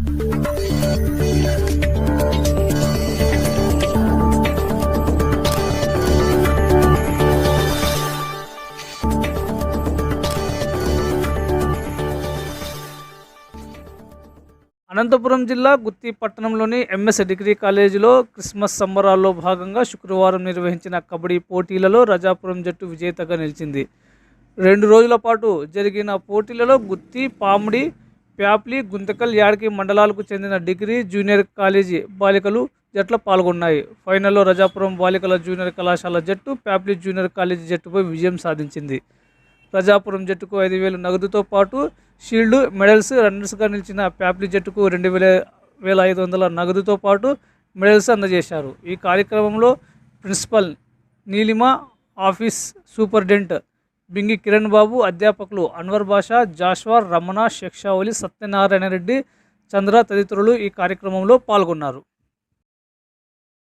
అనంతపురం జిల్లా గుత్తి పట్టణంలోని MS degree కాలేజీలో క్రిస్మస్ సంబరాల్లో భాగంగా శుక్రవారం నిర్వహించిన కబడ్డీ పోటీలలో రజాపురం జట్టు విజేతగా నిలిచింది. రెండు రోజుల పాటు జరిగిన పోటీలలో గుత్తి పామిడి ప్యాప్లి గుంతకల్ యాడకి మండలాలకు చెందిన డిగ్రీ జూనియర్ కాలేజీ బాలికలు జట్లు పాల్గొన్నాయి. ఫైనల్లో రజాపురం బాలికల జూనియర్ కళాశాల జట్టు ప్యాప్లి జూనియర్ కాలేజీ జట్టుపై విజయం సాధించింది. ప్రజాపురం జట్టుకు ఐదు వేలు నగదుతో పాటు షీల్డ్ మెడల్స్ రన్నర్స్గా నిలిచిన ప్యాప్లి జట్టుకు రెండు వేల వేల ఐదు వందల నగదుతో పాటు మెడల్స్ అందజేశారు. ఈ కార్యక్రమంలో principal Neelima office superintendent Bingi Kiran Babu అధ్యాపకులు అన్వర్ బాషా జాష్వా రమణ శిక్షావలి సత్యనారాయణ రెడ్డి చంద్ర తదితరులు ఈ కార్యక్రమంలో పాల్గొన్నారు.